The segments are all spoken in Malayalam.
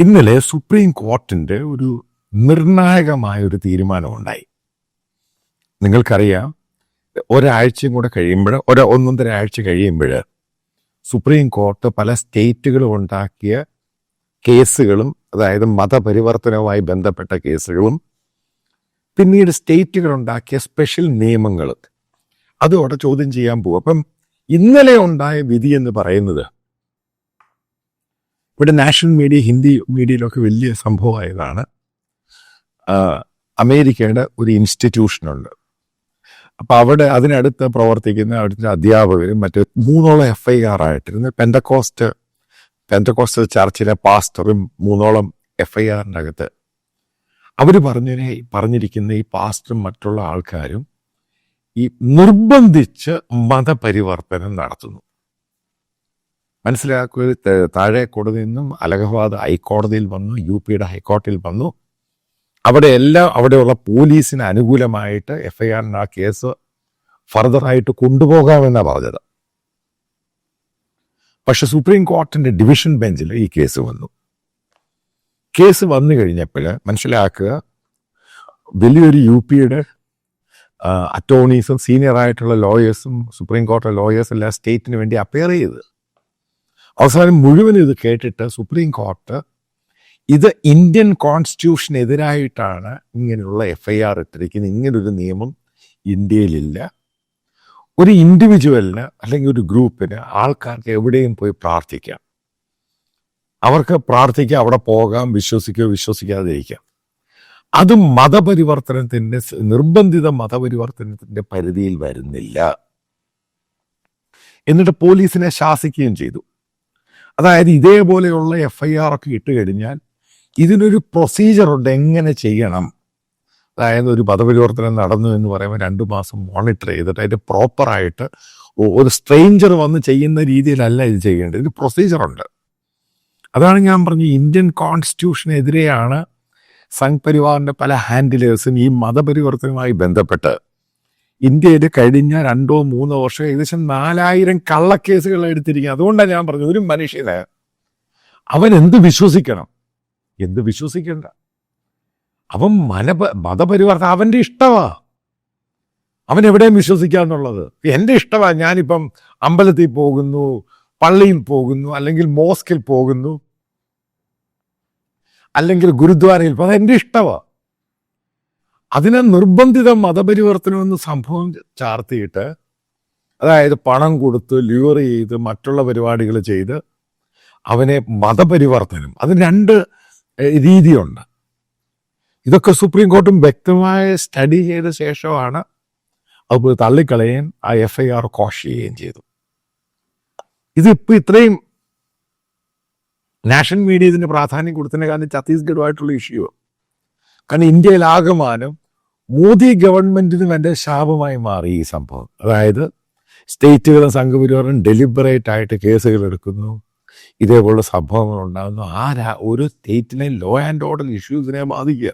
ഇന്നലെ സുപ്രീം കോർട്ടിന്റെ ഒരു നിർണായകമായ ഒരു തീരുമാനമുണ്ടായി. നിങ്ങൾക്കറിയാം ഒരാഴ്ചയും കൂടെ കഴിയുമ്പോൾ ഒരു ഒന്നൊന്നര ആഴ്ച കഴിയുമ്പോൾ സുപ്രീം കോർട്ട് പല സ്റ്റേറ്റുകളും ഉണ്ടാക്കിയ കേസുകളും അതായത് മതപരിവർത്തനവുമായി ബന്ധപ്പെട്ട കേസുകളും പിന്നീട് സ്റ്റേറ്റുകൾ ഉണ്ടാക്കിയ സ്പെഷ്യൽ നിയമങ്ങൾ അതോടെ ചോദ്യം ചെയ്യാൻ പോകും അപ്പം ഇന്നലെ ഉണ്ടായ വിധി എന്ന് പറയുന്നത് ഇവിടെ നാഷണൽ മീഡിയ ഹിന്ദി മീഡിയയിലൊക്കെ വലിയ സംഭവമായതാണ്. അമേരിക്കയുടെ ഒരു ഇൻസ്റ്റിറ്റ്യൂഷനുണ്ട്. അപ്പം അവിടെ അതിനടുത്ത് പ്രവർത്തിക്കുന്ന അവിടുത്തെ അധ്യാപകരും മറ്റു മൂന്നോളം എഫ് ഐ ആർ ആയിട്ടിരുന്ന പെൻഡക്കോസ്റ്റ് പെൻഡക്കോസ്റ്റ് ചർച്ചിലെ പാസ്റ്ററും മൂന്നോളം എഫ് ഐ ആറിന്റെ അകത്ത് അവർ പറഞ്ഞതിനെ പറഞ്ഞിരിക്കുന്ന ഈ പാസ്റ്ററും മറ്റുള്ള ആൾക്കാരും ഈ നിർബന്ധിച്ച് മതപരിവർത്തനം നടത്തുന്നു. മനസ്സിലാക്കുക താഴെ കോടതിയിൽ നിന്നും അലഹബാദ് ഹൈക്കോടതിയിൽ വന്നു യു പിയുടെ ഹൈക്കോടതിയിൽ വന്നു. അവിടെ എല്ലാം അവിടെയുള്ള പോലീസിന് അനുകൂലമായിട്ട് എഫ് ഐ ആറിന് ആ കേസ് ഫർദറായിട്ട് കൊണ്ടുപോകാമെന്നാണ് പറഞ്ഞത്. പക്ഷെ സുപ്രീം കോർട്ടിന്റെ ഡിവിഷൻ ബെഞ്ചിൽ ഈ കേസ് വന്നു. കേസ് വന്നു കഴിഞ്ഞപ്പോൾ മനസ്സിലാക്കുക വലിയൊരു യു പിയുടെ അറ്റോർണീസും സീനിയർ ആയിട്ടുള്ള ലോയേഴ്സും സുപ്രീം കോർട്ടിലെ ലോയേഴ്സ് എല്ലാം സ്റ്റേറ്റിന് വേണ്ടി അപ്പയർ ചെയ്ത് അവസാനം മുഴുവൻ ഇത് കേട്ടിട്ട് സുപ്രീം കോർട്ട് ഇത് ഇന്ത്യൻ കോൺസ്റ്റിറ്റ്യൂഷനെതിരായിട്ടാണ് ഇങ്ങനെയുള്ള എഫ് ഐ ആർ ഇട്ടിരിക്കുന്നത്. ഇങ്ങനൊരു നിയമം ഇന്ത്യയിലില്ല. ഒരു ഇൻഡിവിജ്വലിന് അല്ലെങ്കിൽ ഒരു ഗ്രൂപ്പിന് ആൾക്കാർക്ക് എവിടെയും പോയി പ്രാർത്ഥിക്കാം. അവർക്ക് പ്രാർത്ഥിക്കാം അവിടെ പോകാം വിശ്വസിക്കുകയോ വിശ്വസിക്കാതിരിക്കാം. അത് മതപരിവർത്തനത്തിന്റെ നിർബന്ധിത മതപരിവർത്തനത്തിന്റെ പരിധിയിൽ വരുന്നില്ല. എന്നിട്ട് പോലീസിനെ ശാസിക്കുകയും ചെയ്തു. അതായത് ഇതേപോലെയുള്ള എഫ് ഐ ആർ ഒക്കെ ഇട്ട് കഴിഞ്ഞാൽ ഇതിനൊരു പ്രൊസീജിയർ ഉണ്ട് എങ്ങനെ ചെയ്യണം. അതായത് ഒരു പദപരിവർത്തനം നടന്നു എന്ന് പറയുമ്പോൾ രണ്ട് മാസം മോണിറ്റർ ചെയ്തിട്ട് അതിന്റെ പ്രോപ്പറായിട്ട് ഒരു സ്ട്രെയിഞ്ചർ വന്ന് ചെയ്യുന്ന രീതിയിലല്ല ഇത് ചെയ്യേണ്ടത്. ഇത് പ്രൊസീജിയർ ഉണ്ട്. അതാണ് ഞാൻ പറഞ്ഞ ഇന്ത്യൻ കോൺസ്റ്റിറ്റ്യൂഷനെതിരെയാണ് സംഘ് പരിവാറിന്റെ പല ഹാൻഡിലേഴ്സും ഈ മതപരിവർത്തനവുമായി ബന്ധപ്പെട്ട് ഇന്ത്യയിൽ കഴിഞ്ഞ രണ്ടോ മൂന്നോ വർഷം ഏകദേശം നാലായിരം കള്ളക്കേസുകൾ എടുത്തിരിക്കുക അതുകൊണ്ടാണ് ഞാൻ പറഞ്ഞത് ഒരു മനുഷ്യന് അവൻ എന്ത് വിശ്വസിക്കണം? എന്ത് വിശ്വസിക്കണ്ട? അവൻ മന മതപരിവർത്തനം അവന്റെ ഇഷ്ടമാ. അവൻ എവിടെയും വിശ്വസിക്കാന്നുള്ളത് എന്റെ ഇഷ്ടമാണ് ഞാനിപ്പം അമ്പലത്തിൽ പോകുന്നു പള്ളിയിൽ പോകുന്നു അല്ലെങ്കിൽ മോസ്കിൽ പോകുന്നു അല്ലെങ്കിൽ ഗുരുദ്വാരയിൽ പോകുന്നു. അതെന്റെ ഇഷ്ടമാ. അതിനെ നിർബന്ധിത മതപരിവർത്തനം എന്ന് സംഭവം ചാർത്തിയിട്ട് അതായത് പണം കൊടുത്ത് ല്യൂർ ചെയ്ത് മറ്റുള്ള പരിപാടികൾ ചെയ്ത് അവനെ മതപരിവർത്തനം അതിന് രണ്ട് രീതിയുണ്ട്. ഇതൊക്കെ സുപ്രീം കോർട്ടും വ്യക്തമായ സ്റ്റഡി ചെയ്ത ശേഷമാണ് അത് തള്ളിക്കളയുകയും ആ എഫ് ഐ ആർ കോഷ് ചെയ്യുകയും ചെയ്തു ഇതിപ്പോ ഇത്രയും നാഷണൽ മീഡിയ ഇതിന് പ്രാധാന്യം കൊടുത്തതിന് കാരണം ഛത്തീസ്ഗഡുമായിട്ടുള്ള ഇഷ്യൂ കാരണം ഇന്ത്യയിൽ ആകമാനം മോദി ഗവൺമെന്റിന് വേണ്ട ശാപമായി മാറി ഈ സംഭവം. അതായത് സ്റ്റേറ്റുകളും സംഘപരിവാറും ഡെലിബറേറ്റ് ആയിട്ട് കേസുകൾ എടുക്കുന്നു. ഇതേപോലുള്ള സംഭവങ്ങൾ ഉണ്ടാകുന്നു ആ രാ- ഒരു സ്റ്റേറ്റിനെ ലോ ആൻഡ് ഓർഡർ ഇഷ്യൂസിനെ ബാധിക്കുക.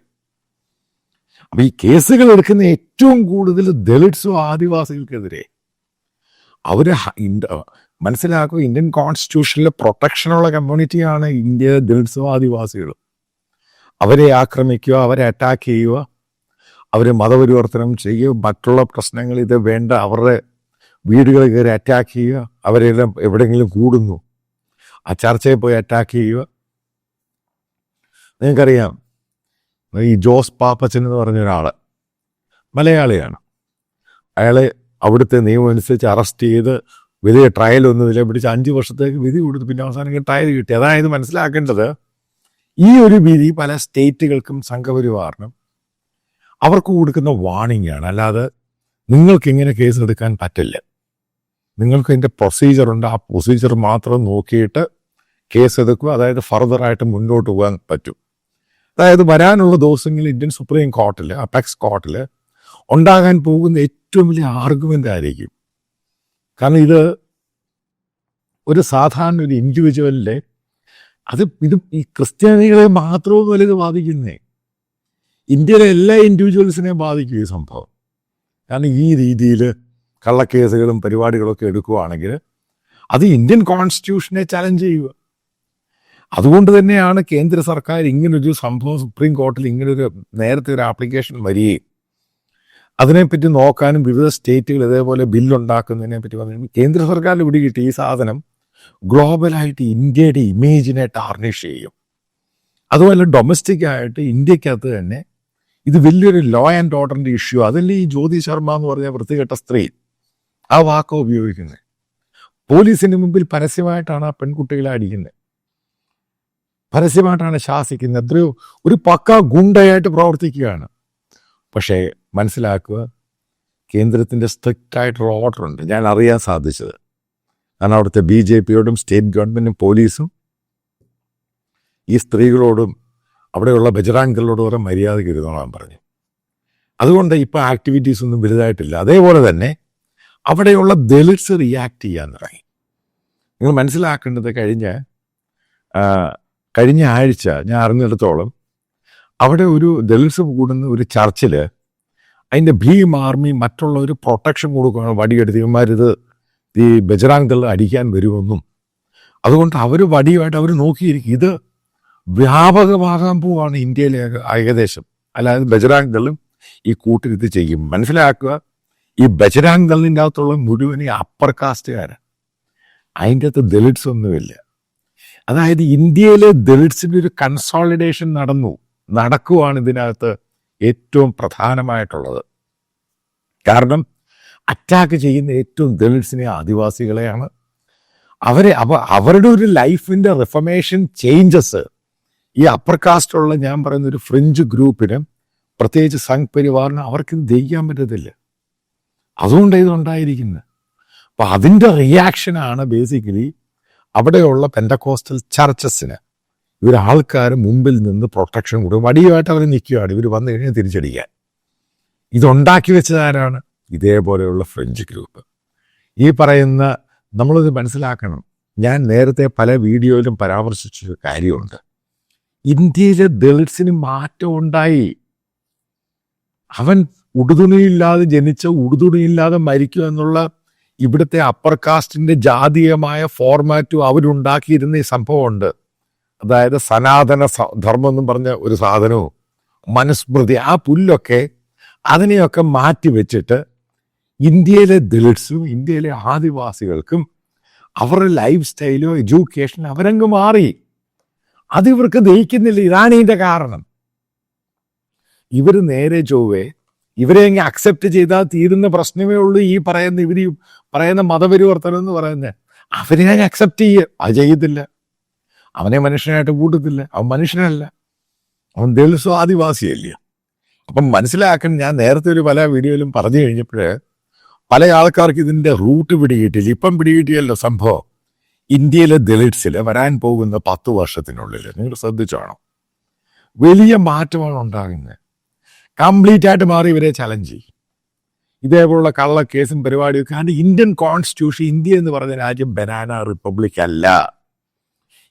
അപ്പൊ ഈ കേസുകൾ എടുക്കുന്ന ഏറ്റവും കൂടുതൽ ദളിറ്റ്സും ആദിവാസികൾക്കെതിരെ അവർ മനസ്സിലാക്കുക ഇന്ത്യൻ കോൺസ്റ്റിറ്റ്യൂഷനിലെ പ്രൊട്ടക്ഷനുള്ള കമ്മ്യൂണിറ്റിയാണ് ഇന്ത്യ ദളിറ്റ്സും ആദിവാസികളും. അവരെ ആക്രമിക്കുക അവരെ അറ്റാക്ക് ചെയ്യുക. അവരെ മതപരിവർത്തനം ചെയ്യുക മറ്റുള്ള പ്രശ്നങ്ങൾ ഇത് വേണ്ട അവരുടെ വീടുകളിൽ കയറി അറ്റാക്ക് ചെയ്യുക അവരെല്ലാം എവിടെയെങ്കിലും കൂടുന്നു. ആ ചർച്ചയിൽ പോയി അറ്റാക്ക് ചെയ്യുക. നിങ്ങൾക്കറിയാം ഈ ജോസ് പാപ്പച്ചൻ എന്ന് പറഞ്ഞ ഒരാൾ മലയാളിയാണ്. അയാളെ അവിടുത്തെ നിയമം അനുസരിച്ച് അറസ്റ്റ് ചെയ്ത് വലിയ ട്രയൽ ഒന്നും ഇല്ല പിടിച്ച് അഞ്ച് വർഷത്തേക്ക് വിധി കൊടുത്തു. പിന്നെ അവസാനം ട്രയൽ കിട്ടി. അതായത് മനസ്സിലാക്കേണ്ടത്. ഈ ഒരു വിധി പല സ്റ്റേറ്റുകൾക്കും സംഘപരിവാറിനും അവർക്ക് കൊടുക്കുന്ന വാണിംഗ് ആണ്. അല്ലാതെ നിങ്ങൾക്ക് ഇങ്ങനെ കേസ് എടുക്കാൻ പറ്റില്ല. നിങ്ങൾക്ക് അതിന്റെ പ്രൊസീജിയർ ഉണ്ട്. ആ പ്രൊസീജിയർ മാത്രം നോക്കിയിട്ട് കേസ് എടുക്കുക. അതായത് ഫർദറായിട്ട് മുന്നോട്ട് പോകാൻ പറ്റും. അതായത് വരാനുള്ള ദിവസങ്ങളിൽ ഇന്ത്യൻ സുപ്രീം കോർട്ടിൽ അപെക്സ് കോർട്ടിൽ ഉണ്ടാകാൻ പോകുന്ന ഏറ്റവും വലിയ ആർഗ്യുമെന്റ് ആയിരിക്കും. കാരണം ഇത് ഒരു സാധാരണ ഒരു ഇൻഡിവിജ്വലിന്റെ അത് ഇത് ഈ ക്രിസ്ത്യാനികളെ മാത്രമൊന്നുമല്ല ഇത് ബാധിക്കുന്നേ. ഇന്ത്യയിലെ എല്ലാ ഇൻഡിവിജ്വൽസിനെയും ബാധിക്കും ഈ സംഭവം. കാരണം ഈ രീതിയിൽ കള്ളക്കേസുകളും പരിപാടികളൊക്കെ എടുക്കുകയാണെങ്കിൽ അത് ഇന്ത്യൻ കോൺസ്റ്റിറ്റ്യൂഷനെ ചലഞ്ച് ചെയ്യുക. അതുകൊണ്ട് തന്നെയാണ് കേന്ദ്ര സർക്കാർ ഇങ്ങനൊരു സംഭവം സുപ്രീം കോർട്ടിൽ ഇങ്ങനൊരു നേരത്തെ ഒരു ആപ്ലിക്കേഷൻ വരികയും അതിനെപ്പറ്റി നോക്കാനും വിവിധ സ്റ്റേറ്റുകൾ ഇതേപോലെ ബില്ലുണ്ടാക്കുന്നതിനെ പറ്റി പറഞ്ഞു കേന്ദ്ര സർക്കാരിൽ പിടി കിട്ടി ഈ സാധനം ഗ്ലോബലായിട്ട് ഇന്ത്യയുടെ ഇമേജിനെ ടാർണിഷ് ചെയ്യും. അതുപോലെ ഡൊമസ്റ്റിക് ആയിട്ട് ഇന്ത്യക്കകത്ത് തന്നെ ഇത് വലിയൊരു ലോ ആൻഡ് ഓർഡറിന്റെ ഇഷ്യൂ അതല്ലേ ഈ ജ്യോതി ശർമ്മ എന്ന് പറഞ്ഞ വൃത്തികെട്ട സ്ത്രീ ആ വാക്ക ഉപയോഗിക്കുന്നത്? പോലീസിന് മുമ്പിൽ പരസ്യമായിട്ടാണ് ആ പെൺകുട്ടികളെ അടിക്കുന്നത്. പരസ്യമായിട്ടാണ് ശാസിക്കുന്നത്. എത്രയോ ഒരു പക്ക ഗുണ്ടയായിട്ട് പ്രവർത്തിക്കുകയാണ്. പക്ഷേ മനസ്സിലാക്കുക കേന്ദ്രത്തിന്റെ സ്ട്രിക്റ്റ് ആയിട്ടുള്ള ഓർഡർ ഉണ്ട്. ഞാൻ അറിയാൻ സാധിച്ചത്. കാരണം അവിടുത്തെ ബി ജെ പിയോടും സ്റ്റേറ്റ് ഗവൺമെന്റും പോലീസും ഈ സ്ത്രീകളോടും അവിടെയുള്ള ബജറാങ്കളോടും വരെ മര്യാദയ്ക്ക് ഇരുന്നോളാൻ പറഞ്ഞു. അതുകൊണ്ട് ഇപ്പോൾ ആക്ടിവിറ്റീസ് ഒന്നും വലുതായിട്ടില്ല. അതേപോലെ തന്നെ അവിടെയുള്ള ദളിറ്റ്സ് റിയാക്ട് ചെയ്യാൻ തുടങ്ങി. നിങ്ങൾ മനസ്സിലാക്കേണ്ടത് കഴിഞ്ഞ കഴിഞ്ഞ ആഴ്ച ഞാൻ അറിഞ്ഞിടത്തോളം അവിടെ ഒരു ദളിറ്റ്സ് കൂടുന്ന ഒരു ചർച്ചിൽ അതിന്റെ ഭീം ആർമി മറ്റുള്ള ഒരു പ്രൊട്ടക്ഷൻ കൊടുക്കുകയാണ്. വടിയെടുത്ത് ഇവന്മാരിത് ഈ ബജറാങ്കൾ അടിക്കാൻ വരുമെന്നും. അതുകൊണ്ട് അവർ വടിയുമായിട്ട് അവർ നോക്കിയിരിക്കും. ഇത് വ്യാപകമാകാൻ പോവാണ് ഇന്ത്യയിലെ ഏകദേശം. അല്ലാതെ ബജറാങ് ദളും ഈ കൂട്ടിരുത്തി ചെയ്യും. മനസ്സിലാക്കുക ഈ ബജറാങ് ദളിന്റെ അകത്തുള്ള മുഴുവൻ ഈ അപ്പർ കാസ്റ്റുകാരാണ് അതിന്റെ അകത്ത് ദളിറ്റ്സ് ഒന്നുമില്ല. അതായത് ഇന്ത്യയിലെ ദളിറ്റ്സിന്റെ ഒരു കൺസോളിഡേഷൻ നടന്നു നടക്കുവാണ് ഇതിനകത്ത് ഏറ്റവും പ്രധാനമായിട്ടുള്ളത്. കാരണം അറ്റാക്ക് ചെയ്യുന്ന ഏറ്റവും ദളിറ്റ്സിനെ ആദിവാസികളെയാണ്. അവരെ അവ അവരുടെ ഒരു ലൈഫിന്റെ റിഫർമേഷൻ ചേഞ്ചസ് ഈ അപ്പർ കാസ്റ്റുള്ള ഞാൻ പറയുന്ന ഒരു ഫ്രഞ്ച് ഗ്രൂപ്പിന് പ്രത്യേകിച്ച് സംഘ് പരിവാറിന് അവർക്ക് ഇത് ദഹിക്കാൻ പറ്റത്തില്ല. അതുകൊണ്ട് ഇതുണ്ടായിരിക്കുന്നത് അപ്പൊ അതിന്റെ റിയാക്ഷനാണ് ബേസിക്കലി അവിടെയുള്ള പെൻഡക്കോസ്റ്റൽ ചർച്ചസിന് ഇവരാൾക്കാർ മുമ്പിൽ നിന്ന് പ്രൊട്ടക്ഷൻ കൊടുക്കും. വടിയുമായിട്ട് അവർ നിൽക്കുകയാണ്. ഇവർ വന്നു കഴിഞ്ഞാൽ തിരിച്ചടിക്കാൻ. ഇതുണ്ടാക്കി വെച്ചതാരാണ് ഇതേപോലെയുള്ള ഫ്രഞ്ച് ഗ്രൂപ്പ് ഈ പറയുന്ന നമ്മളത് മനസ്സിലാക്കണം. ഞാൻ നേരത്തെ പല വീഡിയോയിലും പരാമർശിച്ച കാര്യമുണ്ട്. ഇന്ത്യയിലെ ദളിത്സിന് മാറ്റം ഉണ്ടായി. അവൻ ഉടുതുണിയില്ലാതെ ജനിച്ച ഉടുതുണിയില്ലാതെ മരിക്കുക എന്നുള്ള ഇവിടുത്തെ അപ്പർ കാസ്റ്റിന്റെ ജാതീയമായ ഫോർമാറ്റും അവരുണ്ടാക്കിയിരുന്ന ഈ സംഭവമുണ്ട്. അതായത് സനാതന ധർമ്മം എന്നും പറഞ്ഞ ഒരു സാധനവും മനുസ്മൃതി ആ പുല്ലൊക്കെ അതിനെയൊക്കെ മാറ്റി വെച്ചിട്ട് ഇന്ത്യയിലെ ദളിത്സും ഇന്ത്യയിലെ ആദിവാസികൾക്കും അവരുടെ ലൈഫ് സ്റ്റൈലോ എഡ്യൂക്കേഷനോ അവരങ്ങ് മാറി. അത് ഇവർക്ക് ദഹിക്കുന്നില്ല. ഇതാണ് ഇതിന്റെ കാരണം. ഇവർ നേരെ ചൊവ്വേ ഇവരെ അങ്ങ് അക്സെപ്റ്റ് ചെയ്താൽ തീരുന്ന പ്രശ്നമേ ഉള്ളൂ ഈ പറയുന്ന ഇവർ ഈ പറയുന്ന മതപരിവർത്തനം എന്ന് പറയുന്നത്. അവരെ അങ്ങ് അക്സെപ്റ്റ് ചെയ്യുക അത് ചെയ്യത്തില്ല. അവനെ മനുഷ്യനായിട്ട് കൂട്ടത്തില്ല. അവൻ മനുഷ്യനല്ല. അവൻ ദളിസോ ആദിവാസിയല്ല. അപ്പം മനസ്സിലാക്കണം ഞാൻ നേരത്തെ ഒരു പല വീഡിയോയിലും പറഞ്ഞു കഴിഞ്ഞപ്പോഴേ പല ആൾക്കാർക്ക് ഇതിന്റെ റൂട്ട് പിടികിട്ടില്ല ഇപ്പം പിടികിട്ടിയല്ലോ സംഭവം. ഇന്ത്യയിലെ ദളിറ്റ്സിൽ വരാൻ പോകുന്ന പത്ത് വർഷത്തിനുള്ളിൽ നിങ്ങൾ ശ്രദ്ധിച്ചോണം. വലിയ മാറ്റമാണ് ഉണ്ടാകുന്നത്. കംപ്ലീറ്റ് ആയിട്ട് മാറി ഇവരെ ചലഞ്ച് ചെയ്യും. ഇതേപോലുള്ള കള്ള കേസും പരിപാടിയൊക്കെ അതിന്റെ ഇന്ത്യൻ കോൺസ്റ്റിറ്റ്യൂഷൻ ഇന്ത്യ എന്ന് പറഞ്ഞ രാജ്യം ബനാന റിപ്പബ്ലിക് അല്ല.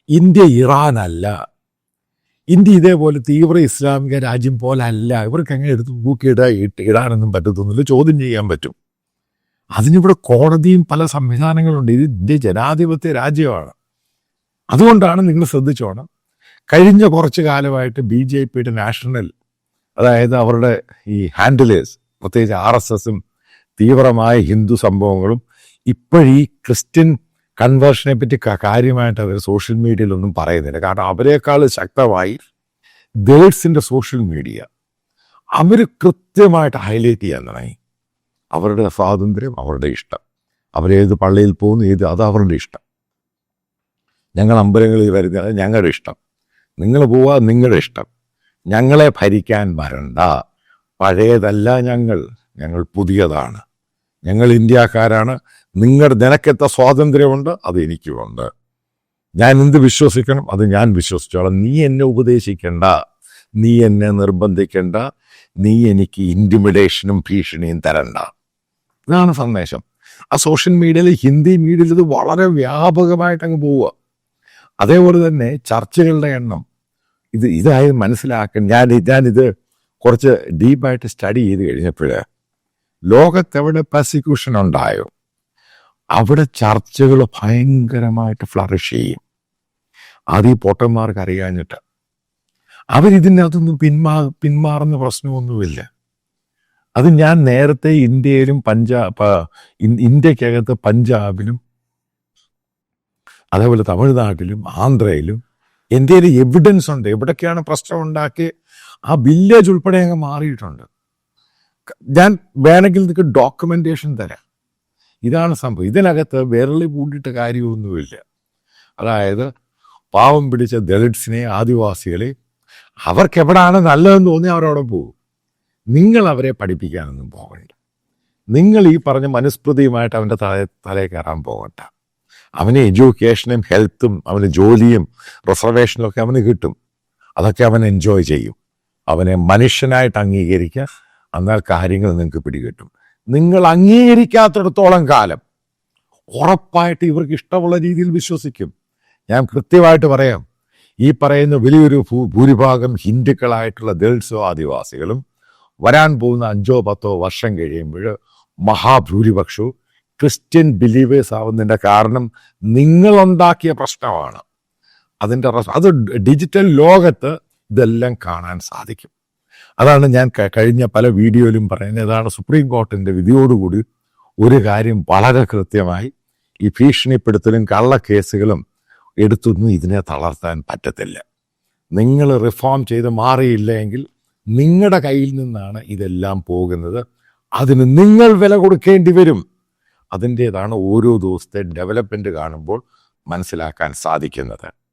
ഇന്ത്യ ഇറാൻ അല്ല. ഇന്ത്യ ഇതേപോലെ തീവ്ര ഇസ്ലാമിക രാജ്യം പോലെ അല്ല. ഇവർക്ക് അങ്ങനെ എടുത്ത് തൂക്കിയിടാൻ ഇടാനൊന്നും പറ്റത്തൊന്നുമില്ല. ചോദ്യം ചെയ്യാൻ പറ്റും. അതിനിവിടെ കോടതിയും പല സംവിധാനങ്ങളുണ്ട്. ഇത് ഇന്ത്യ ജനാധിപത്യ രാജ്യമാണ്. അതുകൊണ്ടാണ് നിങ്ങൾ ശ്രദ്ധിച്ചോണം. കഴിഞ്ഞ കുറച്ച് കാലമായിട്ട് ബി ജെ പിയുടെ നാഷണൽ അതായത് അവരുടെ ഈ ഹാൻഡിലേഴ്സ് പ്രത്യേകിച്ച് ആർ എസ് എസും തീവ്രമായ ഹിന്ദു സംഭവങ്ങളും ഇപ്പോഴീ ക്രിസ്ത്യൻ കൺവേർഷനെ പറ്റി കാര്യമായിട്ട് അവർ സോഷ്യൽ മീഡിയയിലൊന്നും പറയുന്നില്ല. കാരണം അവരെക്കാൾ ശക്തമായി ദേഴ്സിന്റെ സോഷ്യൽ മീഡിയ. അവർ കൃത്യമായിട്ട് ഹൈലൈറ്റ് ചെയ്യാൻ തുടങ്ങി. അവരുടെ സ്വാതന്ത്ര്യം അവരുടെ ഇഷ്ടം. അവരേത് പള്ളിയിൽ പോകുന്നു ഏത് അത് അവരുടെ ഇഷ്ടം. ഞങ്ങൾ അമ്പലങ്ങളിൽ വരുന്നത് ഞങ്ങളുടെ ഇഷ്ടം. നിങ്ങൾ പോവാ നിങ്ങളുടെ ഇഷ്ടം. ഞങ്ങളെ ഭരിക്കാൻ വരണ്ട. പഴയതല്ല ഞങ്ങൾ. ഞങ്ങൾ പുതിയതാണ്. ഞങ്ങൾ ഇന്ത്യക്കാരാണ്. നിങ്ങളുടെ നിനക്കെത്ത സ്വാതന്ത്ര്യമുണ്ട് അത് എനിക്കുമുണ്ട്. ഞാൻ എന്ത് വിശ്വസിക്കണം അത് ഞാൻ വിശ്വസിച്ചോളാം. നീ എന്നെ ഉപദേശിക്കണ്ട. നീ എന്നെ നിർബന്ധിക്കണ്ട. നീ എനിക്ക് ഇന്റിമിഡേഷനും ഭീഷണിയും തരണ്ട. ഇതാണ് സന്ദേശം. ആ സോഷ്യൽ മീഡിയയിൽ ഹിന്ദി മീഡിയയിൽ ഇത് വളരെ വ്യാപകമായിട്ട് അങ്ങ് പോവുക. അതേപോലെ തന്നെ ചർച്ചകളുടെ എണ്ണം. ഇത് ഇതായി മനസ്സിലാക്കാൻ ഞാൻ ഞാനിത് കുറച്ച് ഡീപ്പായിട്ട് സ്റ്റഡി ചെയ്ത് കഴിഞ്ഞപ്പോൾ ലോകത്തെവിടെ പെർസിക്യൂഷൻ ഉണ്ടായോ? അവിടെ ചർച്ചകൾ ഭയങ്കരമായിട്ട് ഫ്ലറിഷ് ചെയ്യും. അത് ഈ പൊട്ടന്മാർക്ക് അറിയാഞ്ഞിട്ട്. അവരിതിനകത്തൊന്നും പിന്മാ പിന്മാറുന്ന പ്രശ്നമൊന്നുമില്ല. അത് ഞാൻ നേരത്തെ ഇന്ത്യയിലും പഞ്ചാബ് ഇന്ത്യക്കകത്ത് പഞ്ചാബിലും അതേപോലെ തമിഴ്നാട്ടിലും ആന്ധ്രയിലും ഇന്ത്യയിൽ എവിഡൻസ് ഉണ്ട്. എവിടൊക്കെയാണ് പ്രശ്നം ഉണ്ടാക്കി ആ വില്ലേജ് ഉൾപ്പെടെ അങ്ങ് മാറിയിട്ടുണ്ട്. ഞാൻ വേണമെങ്കിൽ നിങ്ങൾക്ക് ഡോക്യുമെന്റേഷൻ തരാം. ഇതാണ് സംഭവം. ഇതിനകത്ത് വിരളി പൂണ്ടിട്ട് കാര്യമൊന്നുമില്ല. അതായത് പാവം പിടിച്ച ദളിറ്റ്സിനെ ആദിവാസികളെ അവർക്ക് എവിടെയാണ് നല്ലതെന്ന് തോന്നി അവരവിടെ പോകും. നിങ്ങൾ അവരെ പഠിപ്പിക്കാനൊന്നും പോകണ്ട. നിങ്ങൾ ഈ പറഞ്ഞ മനുസ്മൃതിയുമായിട്ട് അവന്റെ തല തലയിൽ കയറാൻ പോകണ്ട. അവന് എഡ്യൂക്കേഷനും ഹെൽത്തും അവന് ജോലിയും റിസർവേഷനും ഒക്കെ അവന് കിട്ടും. അതൊക്കെ അവൻ എൻജോയ് ചെയ്യും. അവനെ മനുഷ്യനായിട്ട് അംഗീകരിക്കുക എന്നാൽ കാര്യങ്ങൾ നിങ്ങൾക്ക് പിടികിട്ടും. നിങ്ങൾ അംഗീകരിക്കാത്തിടത്തോളം കാലം ഉറപ്പായിട്ട് ഇവർക്ക് ഇഷ്ടമുള്ള രീതിയിൽ വിശ്വസിക്കും. ഞാൻ കൃത്യമായിട്ട് പറയാം ഈ പറയുന്ന വലിയൊരു ഭൂരിഭാഗം ഹിന്ദുക്കളായിട്ടുള്ള ദളിത്സോ ആദിവാസികളും വരാൻ പോകുന്ന അഞ്ചോ പത്തോ വർഷം കഴിയുമ്പോൾ മഹാഭൂരിപക്ഷവും ക്രിസ്ത്യൻ ബിലീവേഴ്സ് ആവുന്നതിന്റെ കാരണം നിങ്ങളുണ്ടാക്കിയ പ്രശ്നമാണ്. അതിന്റെ അത് ഡിജിറ്റൽ ലോകത്ത് ഇതെല്ലാം കാണാൻ സാധിക്കും. അതാണ് ഞാൻ കഴിഞ്ഞ പല വീഡിയോയിലും പറയുന്നത്. ഇതാണ് സുപ്രീം കോർട്ടിന്റെ വിധിയോടുകൂടി ഒരു കാര്യം വളരെ കൃത്യമായി ഈ ഭീഷണിപ്പെടുത്തലും കള്ളക്കേസുകളും എടുത്തൊന്നും ഇതിനെ തളർത്താൻ പറ്റത്തില്ല. നിങ്ങൾ റിഫോം ചെയ്ത് മാറിയില്ലെങ്കിൽ നിങ്ങളുടെ കയ്യിൽ നിന്നാണ് ഇതെല്ലാം പോകുന്നത്. അതിന് നിങ്ങൾ വില കൊടുക്കേണ്ടി വരും. അതിന്റേതാണ് ഓരോ ദിവസത്തെ ഡെവലപ്മെന്റ് കാണുമ്പോൾ മനസ്സിലാക്കാൻ സാധിക്കുന്നത്.